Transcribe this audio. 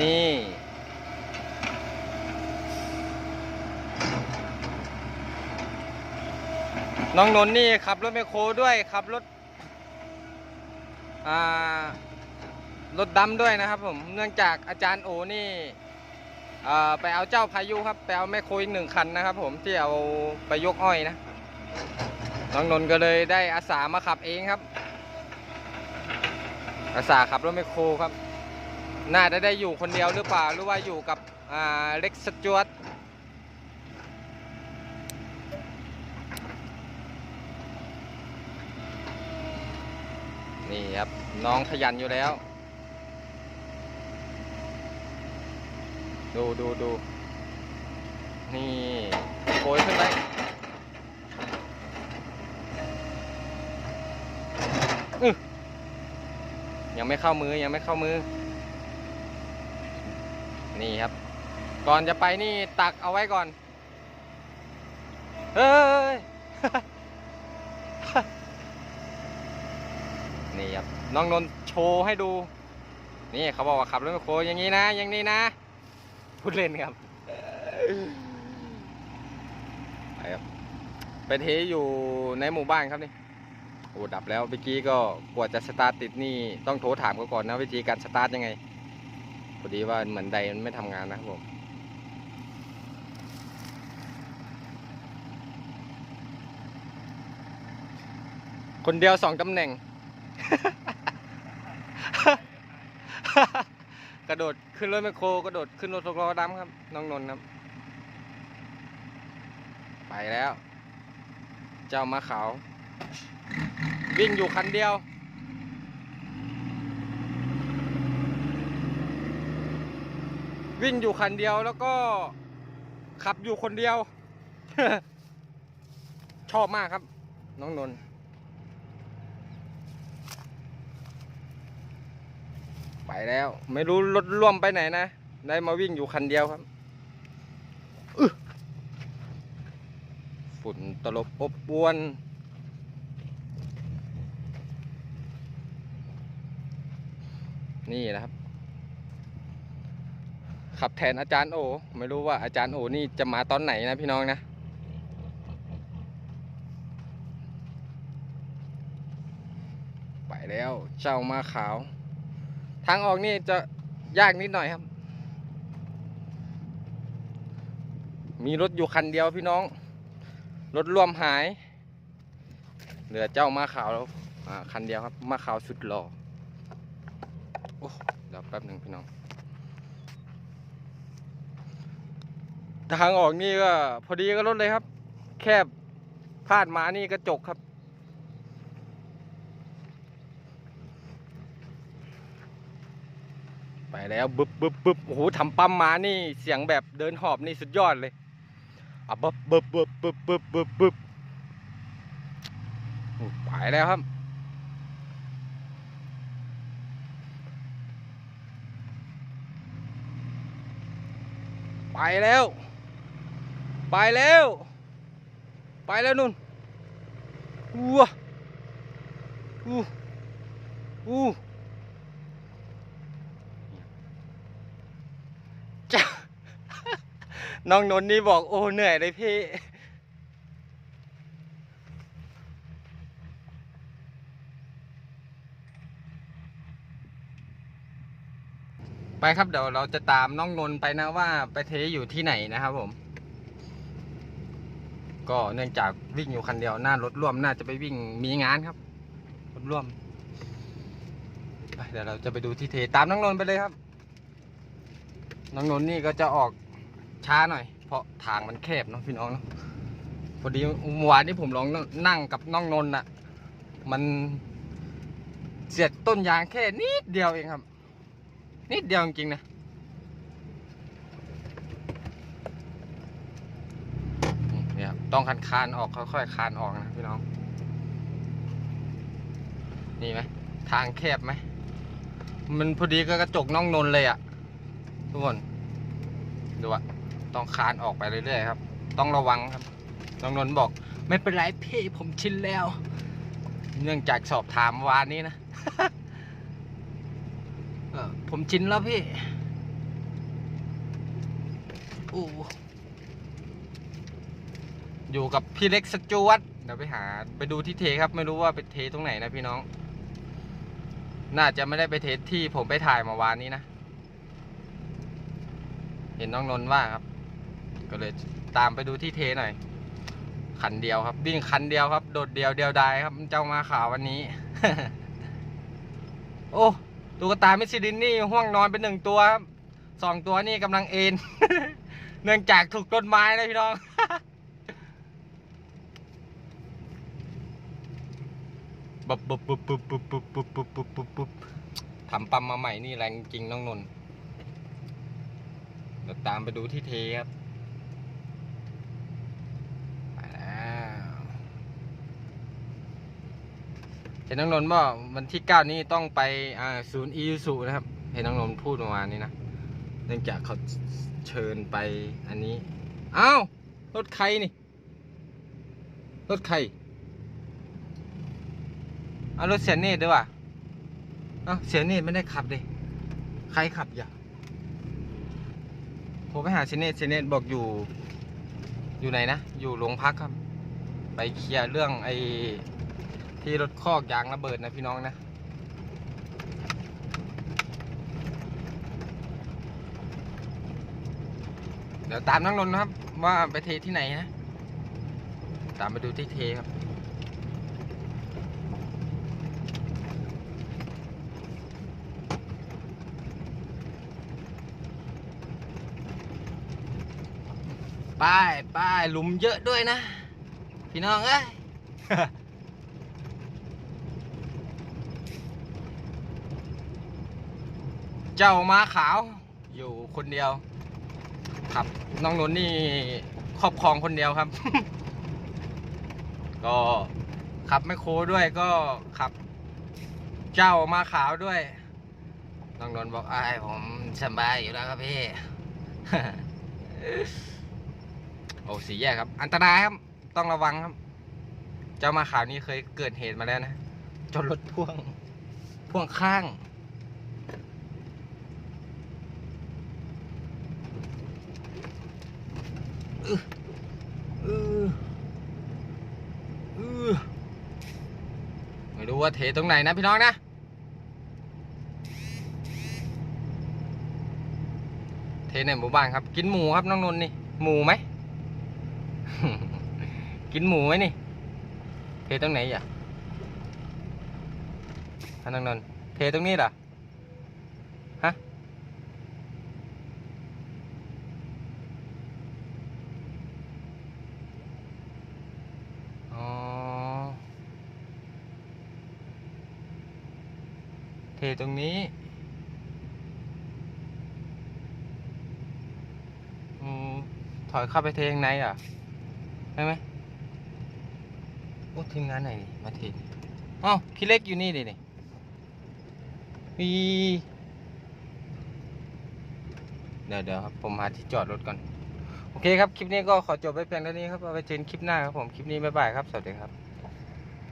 นี่ น้องนนท์นี่ขับรถไมคโครด้วยขับรถ อ่ารถดำด้วยนะครับผม เนื่องจากอาจารย์โอนี่ไปเอาเจ้าพายุครับไปเอาแมคโคอีกหนึ่งคันนะครับผมที่เอาไปยกอ้อยนะ น้องนนท์ก็เลยได้อาสามาขับเองครับ อาสาขับรถไมคโครครับ น่าจะได้อยู่คนเดียวหรือเปล่า หรือว่าอยู่กับเล็กสจวตนี่ครับ น้องขยันอยู่แล้ว ดูดูดูนี่โกยขึ้นไปยังไม่เข้ามือยังไม่เข้ามือ นี่ครับ ก่อนจะไปนี่ตักเอาไว้ก่อน เฮ้ย นี่ครับ น้องนนโชว์ให้ดู นี่เขาบอกว่าขับรถมคโคอย่างนี้นะ อย่างนี้นะ พูดเล่นครับไปครับไปเทอยู่ในหมู่บ้านครับนี่โอ้ดับแล้วเมื่อกี้ก็กว่าจะสตาร์ทติดนี่ต้องโทรถามเขาก่อนนะวิธีการสตาร์ทยังไง พอดีว่าเหมือนใดมันไม่ทำงานนะครับผมคนเดียวสองตำแหน่ง กระโดดขึ้นรถแมคโครกระโดดขึ้นรถหกล้อดำครับ น้องนนท์ครับ ไปแล้ว เจ้ามาขาว วิ่งอยู่คันเดียว วิ่งอยู่คันเดียวแล้วก็ขับอยู่คนเดียว ชอบมากครับ น้องนนท์ไปแล้ว ไม่รู้รถร่วมไปไหนนะ ได้มาวิ่งอยู่คันเดียวครับฝุ่นตลบอบอวน นี่นะครับ ขับแทนอาจารย์โอ ไม่รู้ว่าอาจารย์โอนี่จะมาตอนไหนนะพี่น้องนะ ไปแล้วเจ้ามาขาว ทางออกนี่จะยากนิดหน่อยครับ มีรถอยู่คันเดียวพี่น้อง รถร่วมหาย เหลือเจ้ามาขาวแล้วอ่าคันเดียวครับ มาขาวสุดหล่อโอ้เดี๋ยวแป๊บหนึ่งพี่น้อง ทางออกนี่ก็ พอดีก็รถเลยครับ แคบพลาดมานี่กระจกครับ ไปแล้วบึบบึบบึบโอ้โหทำปั๊มมานี่เสียงแบบเดินหอบนี่สุดยอดเลยอะบึบบึบบึบบึบบึบบึบบึบไปแล้วครับไปแล้ว ไปแล้ว ไปแล้วนุ่นอู้วอู้อู้จ้าน้องนนนี่บอกโอ้เหนื่อยเลยพี่ไปครับเดี๋ยวเราจะตามน้องนนไปนะว่าไปเทอยู่ที่ไหนนะครับผม ก็เนื่องจากวิ่งอยู่คันเดียวหน้ารถร่วมน่าจะไปวิ่งมีงานครับรถร่วมไปเดี๋ยวเราจะไปดูที่เทตามน้องนนท์ไปเลยครับ น้องนนท์นี่ก็จะออกช้าหน่อย เพราะทางมันแคบเนาะพี่น้องเนาะพอดีเมื่อวานที่ผมลองนั่งกับน้องนนท์น่ะมันเสียดต้นยางแค่นิดเดียวเองครับ นิดเดียวจริงๆนะ นี่ครับ ต้องคันคานออกค่อยๆคานออกนะพี่น้อง นี่ไหมทางแคบไหม มันพอดีก็กระจกน้องนน์เลยอะ่ะ ทุกคน ดูอะต้องคานออกไปเรื่อยๆครับ ต้องระวังครับน้องนน์บอก ไม่เป็นไรพี่ผมชินแล้ว เนื่องจากสอบถามวานนี้นะผมชินแล้วพี่อู้ อยู่กับพี่เล็กสจวตเดี๋ยวไปหาไปดูที่เทครับ ไม่รู้ว่าไปเทตรงไหนนะพี่น้อง น่าจะไม่ได้ไปเทสที่ผมไปถ่ายเมาวานนี้นะ เห็นน้องนนท์ว่าครับ ก็เลยตามไปดูที่เทหน่อยคันเดียวครับวิ่งคันเดียวครับ โดดเดียวเดียวดายครับเจ้ามาขาววันนี้ โอ้ตุ๊กตามิสซิลินนี่ห่วงนอนเป็นหนึ่งตัวครับสองตัวนี่กำลังเอนเนื่องจากถูกต้นไม้นะพี่น้อง บบบบบบบบบบบบบบทำปั๊มมาใหม่นี่แรงจริงน้องนนท์เดี๋ยวตามไปดูที่เทครับไปแล้วเห็นน้องนนท์ว่าวันที่เก้านี้ต้องไปศูนย์อีสุนะครับ เห็นน้องนนท์พูดประมาณนี้นะเนื่องจากเขาเชิญไปอันนี้อ้าวรถใครนี่ รถใคร เอารถเสียเนตด้วยว่ะเอ้าเสียเนตไม่ได้ขับดิ ใครขับอย่าโทรไปหาเสียเนตเสียเนตบอกอยู่ อยู่ไหนนะ อยู่โรงพักครับ ไปเคลียร์เรื่องไอ้ที่รถคอกยางระเบิดนะพี่น้องนะ เดี๋ยวตามน้องนนท์นะครับ ว่าไปเทที่ไหนนะ ตามไปดูที่เทครับ ป้ายป้ายหลุมเยอะด้วยนะ พี่น้องเอ้ยเจ้าม้าขาว อยู่คนเดียว ครับน้องนนนี่ครอบครองคนเดียวครับ ก็ขับไม่โคด้วยก็ขับ เจ้ามาขาวด้วยน้องนนบอกไอ้ผมสบายอยู่แล้วครับพี่ อ้สีแยกครับ อันตรายครับ ต้องระวังครับ เจ้ามาขาวนี้เคยเกิดเหตุมาแล้วนะจนรถพ่วง พ่วงข้างเออเออไม่รู้ว่าเทตรงไหนนะพี่น้องนะเทในหมู่บ้านครับ กินหมูครับน้องนนท์นี่ หมูไหม กินหมูไหมนี่ เทตรงไหนอะท่านน้องนนท์เทตรงนี้เหรอ ฮะ อ๋อ เทตรงนี้ถอยเข้าไปเทข้างในอะ ใช่ไหมโอ้ทีมงานไหนนี่มาเทนี่อ๋อพี่เล็กอยู่นี่ดินี่มีเดี๋ยวเดี๋ยวครับผมหาที่จอดรถก่อน โอเคครับ คลิปนี้ก็ขอจบไว้เพียงเท่านี้ครับ เอาไปเจอกันคลิปหน้าครับผม คลิปนี้บ๊ายบายครับ สวัสดีครับ